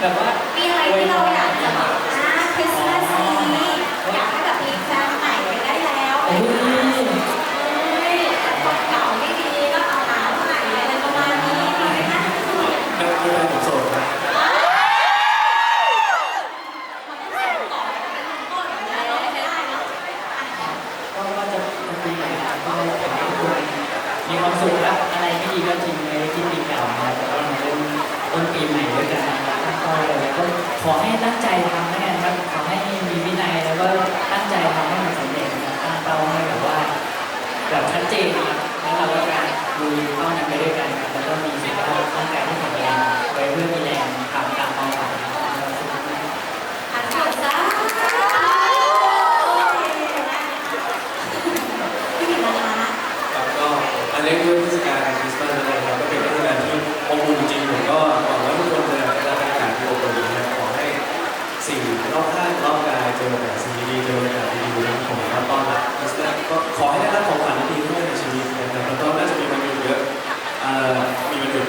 แบบว่ามีอะไรที่เราอยากจะบอ่าคริสต์มสีอยากให้แบบมีแฟนใหม่ไปได้แล้วเอ้ยคนเก่าดีก็เอาหาใหม่อะไรประมาณนี้มีไหมคะเออคือผมโสดนะมีความสุขครับอะไรที่ดีก็จริงเลยที่ปีเก่านะครับแต่ว่เราเริ่มต้นปีใหม่ด้วยกัน เรก็ขอให้ตั้งใจทำให้ สี่รอบข้างรอบกายเจอแบบสิ่งดีๆเจอแต่ดีๆนะครับผมก็ต้อนรับเพราะฉะนั้นก็ขอให้ได้รับของขวัญดีๆด้วยในชีวิตนะครับแล้วก็น่าจะมีวันหยุดเยอะมีวันหยุด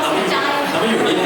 เราไม่อยู่เราไม่อยู่นี่